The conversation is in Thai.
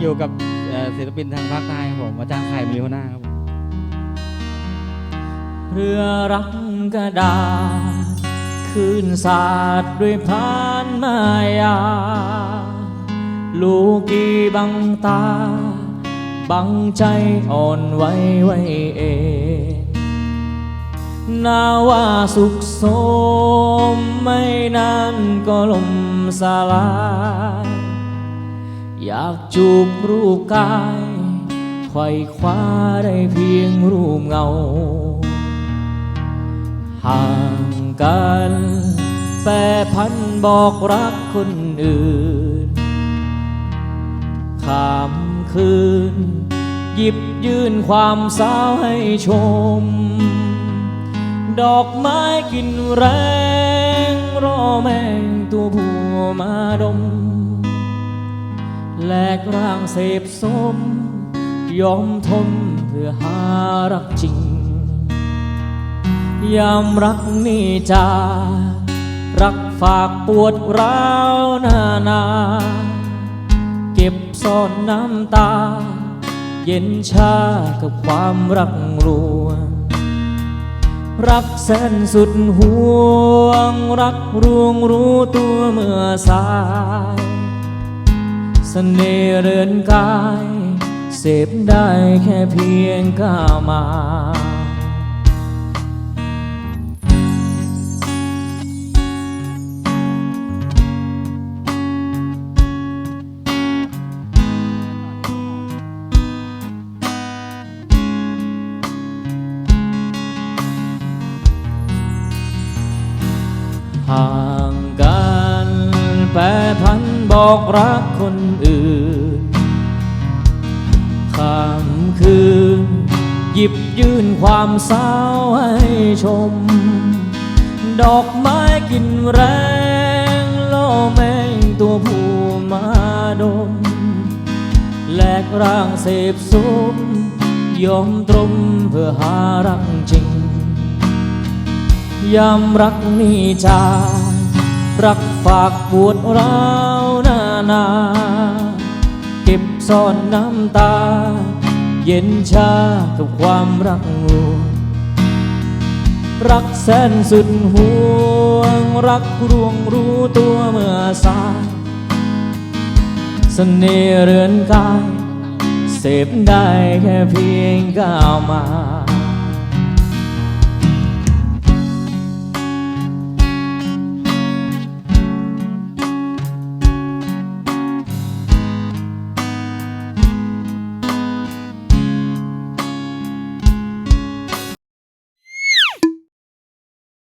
อยู่กับศิลปินทางภาคใต้ครับผมอาจารย์ไข่มิวนาครับผมเรือรักกระดาษคืนสาดด้วยพานมายา ลูกกีบังตา บังใจอ่อนไหวไว้เองนาว่าสุขสมไม่นานก็ลมสลาย อยากจูบรูปกายไขว่คว้าได้เพียงรูปเงา ห่างกันแปรพันบอกรักคนอื่นขามคืน หยิบยื่นความสาวให้ชม ดอกไม้กินแรงรอแมงตัวผัวมาดม แลกร่างเสพสม ยอมทนเพื่อหารักจริง ยามรักนี่จารักฝากปวดร้าวนานา เก็บซ่อนน้ำตา เย็นชากับความรักลวงรักแสนสุดห่วง รักรวงรู้ตัวเมื่อสาย เสน่ห์เรือนกาย เสพได้แค่เพียงก้ามาห่างกันแปรพัน อกรักคนอื่นข้ามคืน หยิบยื่นความเศร้าให้ชม ดอกไม้กลินแรงล่อแมงตัวผู้มาดม แลกร่างเสพสมยอมตรมเพื่อหารักจริง ยามรักนี่จารักฝากปวดร้าว นานา เก็บซ่อนน้ำตา เย็นชากับความรักลวงรักแสนสุดห่วง รักรวงรู้ตัวเมื่อสายเสน่ห์เรือนกาย เสพได้แค่เพียงก้าวมา